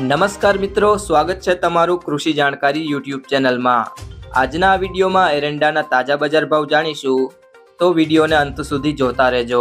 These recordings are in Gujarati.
નમસ્કાર મિત્રો, સ્વાગત છે તમારું કૃષિ જાણકારી યુટ્યુબ ચેનલમાં. આજના આ વિડીયોમાં એરંડાના તાજા બજાર ભાવ જાણીશું. તો વિડીયોને અંત સુધી જોતા રહેજો.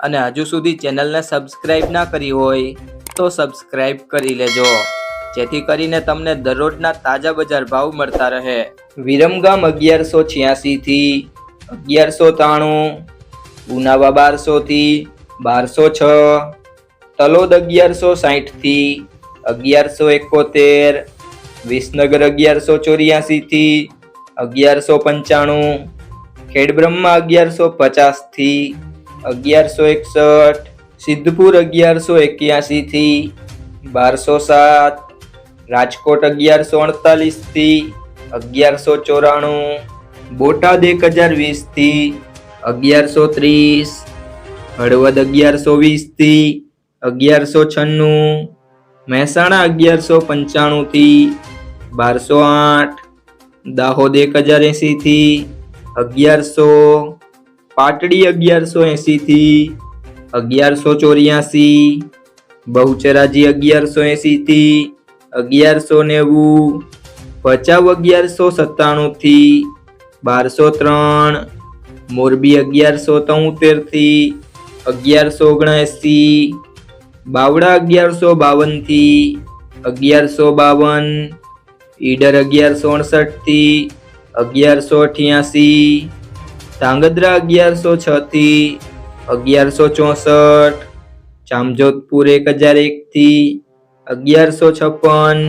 અને હજુ સુધી ચેનલને સબસ્ક્રાઇબ ના કરી હોય, તો સબસ્ક્રાઇબ કરી લેજો. જેથી કરીને તમને દરરોજના તાજા બજાર ભાવ મળતા રહે. વિરમગામ અગિયારસો છ્યાસીથી અગિયારસો ત્રાણું, ઉનાવા બારસોથી બારસો છ, તલોદ અગિયારસો સાઠથી અગિયારસો એકોતેર, વિસનગર અગિયારસો ચોર્યાસીથી અગિયારસો પંચાણું, ખેડબ્રહ્મા અગિયારસો પચાસથી અગિયારસો એકસઠ, સિદ્ધપુર અગિયારસો એક્યાસીથી બારસો સાત, રાજકોટ અગિયારસો અડતાલીસથી અગિયારસો ચોરાણું, બોટાદ એક હજાર વીસથી અગિયારસો ત્રીસ, હળવદ અગિયારસો વીસથી અગિયારસો છન્નું મહેસાણા અગિયારસો પંચાણુંથી બારસો આઠ, દાહોદ એક હજાર એંસીથી અગિયારસો, પાટડી અગિયારસો એંસીથી અગિયારસો ચોર્યાસી, બહુચરાજી અગિયારસો એંસીથી અગિયારસો નેવું, ભચાઉ અગિયારસો સત્તાણુંથી બારસો ત્રણ, મોરબી અગિયારસો તોતેરથી અગિયારસો ઓગણએંસી બાવડા અગિયારસો બાવનથી અગિયારસો બાવન, ઈડર અગિયારસો અડસઠથી અગિયારસો અઠ્યાસી, ધાંગધ્રા અગિયારસો છ થી અગિયારસો ચોસઠ, જામજોધપુર એક હજાર એક થી અગિયારસો છપ્પન,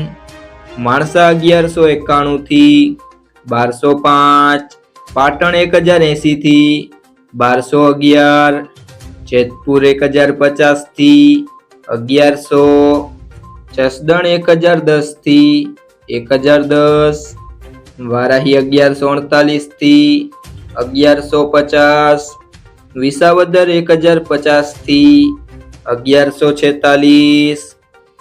માણસા અગિયારસો એકાણું થી બારસો પાંચ, પાટણ એક હજાર એંસીથી બારસો અગિયાર, જેતપુર એક હજાર પચાસથી અગિયારસો જસદણ એક હજાર દસથી એક હજાર દસ, વારાહી અગિયારસો અડતાલીસથી અગિયારસો પચાસ, વિસાવદર એક હજાર પચાસથી અગિયારસો છેતાલીસ,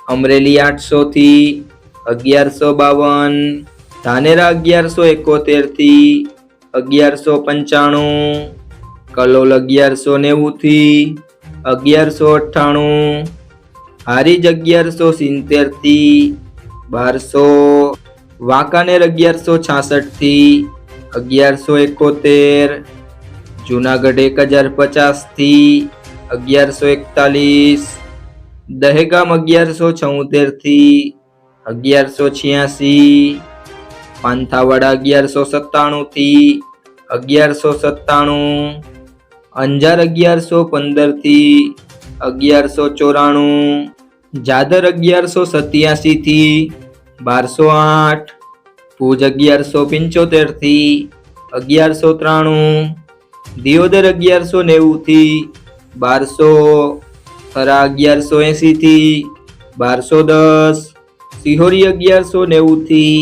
અમરેલી આઠસો થી અગિયારસો બાવન, ધાનેરા અગિયારસો એકોતેરથી અગિયારસો પંચાણું, કલોલ અગિયારસો નેવું થી અગિયારસો અઠ્ઠાણું હારીજ અગિયારસો સિત્તેરથી બારસો, વાંકાનેર અગિયારસો છાસઠથી અગિયારસો એકોતેર, જુનાગઢ એક હજાર પચાસથી અગિયારસો એકતાલીસ, દહેગામ અગિયારસો છોતેરથી અગિયારસો છ્યાસી, પાંથાવાડા અગિયારસો સત્તાણું થી અગિયારસો સત્તાણું, અંજાર અગિયારસો પંદરથી અગિયારસો ચોરાણું, જાદર અગિયારસો સત્યાસી થી બારસો આઠ, ભુજ અગિયારસો પંચોતેરથી અગિયારસો ત્રાણું, દિયોદર અગિયારસો નેવું થી બારસો થરા અગિયારસો એંસી થી બારસો દસ, સિહોરી અગિયારસો નેવું થી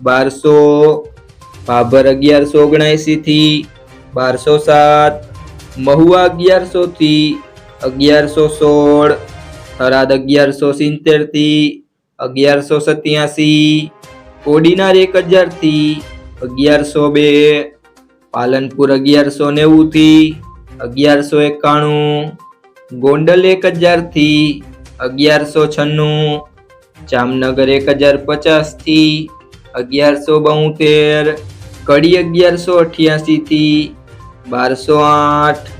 બારસો ભાભર અગિયારસો ઓગણએંસી થી બારસો સાત, મહુવા અગિયારસો થી અગિયારસો સોળ થરાદ અગિયારસો સિત્તેરથી, અગિયારસો સત્યાસી, કોડીનાર એક હજારથી, અગિયારસો બે, પાલનપુર અગિયારસો નેવુંથી, અગિયારસો એકાણું, ગોંડલ એક હજારથી, અગિયારસો છન્નું, જામનગર એક હજાર પચાસથી, અગિયારસો બોતેર, કડી અગિયારસો અઠ્યાસીથી, બારસો આઠ